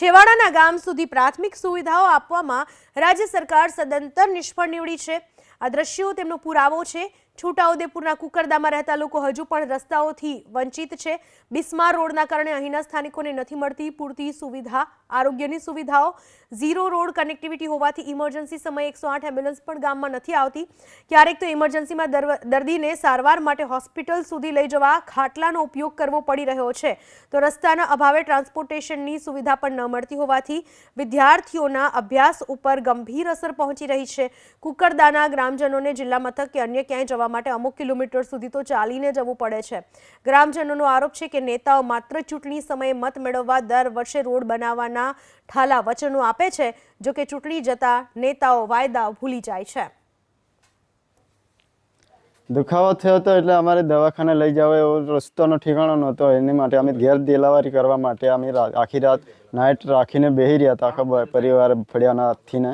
છેવાડાના ગામ સુધી પ્રાથમિક સુવિધાઓ આપવામાં રાજ્ય સરકાર સદંતર નિષ્ફળ નીવડી છે. આ દ્રશ્યો તેમનો પુરાવો છે. છોટાઉદેપુરના કુકરદામાં રહેતા લોકો હજુ પણ રસ્તાઓથી વંચિત છે. બિસ્માર રોડના કારણે અહીંના સ્થાનિકોને નથી મળતી પૂરતી સુવિધા, આરોગ્યની સુવિધાઓ. ઝીરો રોડ કનેક્ટિવિટી હોવાથી ઇમરજન્સી સમયે એકસો આઠ એમ્બ્યુલન્સ પણ ગામમાં નથી આવતી. ક્યારેક તો ઇમરજન્સીમાં દર્દીને સારવાર માટે હોસ્પિટલ સુધી લઈ જવા ખાટલાનો ઉપયોગ કરવો પડી રહ્યો છે. તો રસ્તાના અભાવે ટ્રાન્સપોર્ટેશનની સુવિધા પણ ન મળતી હોવાથી વિદ્યાર્થીઓના અભ્યાસ ઉપર ગંભીર અસર પહોંચી રહી છે. કુકરદાના ગ્રામજનોને જિલ્લા મથક કે અન્ય ક્યાંય જવા માટે અમુક કિલોમીટર સુધી તો ચાલીને જવું પડે છે. ગ્રામજનોનો આરોપ છે કે નેતાઓ માત્ર ચૂંટણી સમયે મત મેળવવા દર વર્ષે રોડ બનાવવાના ઠાલા વચનો આપે છે, જો કે ચૂંટણી જતા નેતાઓ વાયદા ભૂલી જાય છે. દુખાવો થયો હતો એટલે અમારે દવાખાને લઈ જવા એવો રસ્તાનો ઠેકાણો નહોતો. એની માટે અમે ઘેર દેલાવારી કરવા માટે અમે આખી રાત નાઇટ રાખીને બેસી રહ્યા હતા, આખા પરિવાર ફળિયાના હાથથીને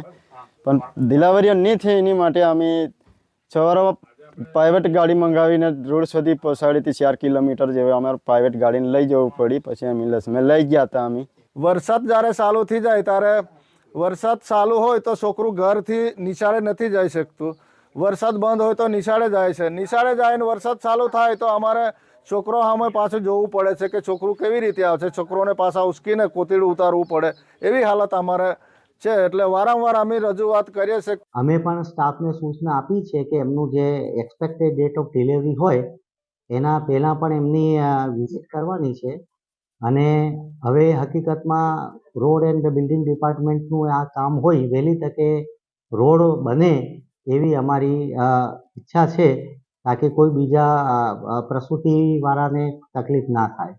પણ ડિલિવરી નહીં થઈ એની માટે અમે સવારમાં પ્રાઇવેટ ગાડી મંગાવીને રોડ સુધી પહોંચાડી હતી, ચાર કિલોમીટર જેવી. અમારે પ્રાઇવેટ ગાડીને લઈ જવું પડી, પછી અમે મેં લઈ ગયા હતા અમે. વરસાદ જ્યારે ચાલુ થઈ જાય ત્યારે વરસાદ ચાલુ હોય તો છોકરું ઘરથી નિશાળે નથી જઈ શકતું. વરસાદ બંધ હોય તો નિશાળે જાય છે. નિશાળે જાય ને વરસાદ ચાલુ થાય તો અમારે છોકરો સામે પાછું જોવું પડે છે કે છોકરું કેવી રીતે આવશે? છોકરોને પાછા ઉસકીને કોતીડું ઉતારવું પડે. એવી હાલત અમારે છે, એટલે વારંવાર અમે રજૂઆત કરીએ છીએ. અમે પણ સ્ટાફને સૂચના આપી છે કે એમનું જે એક્સપેક્ટેડ ડેટ ઓફ ડિલિવરી હોય, એના પહેલાં પણ એમની વિઝિટ કરવાની છે. અને હવે હકીકતમાં રોડ એન્ડ બિલ્ડિંગ ડિપાર્ટમેન્ટનું આ કામ હોય, વહેલી તકે રોડ બને એવી અમારી ઈચ્છા છે, તાકી કોઈ બીજા પ્રસૂતિવાળાને તકલીફ ના થાય.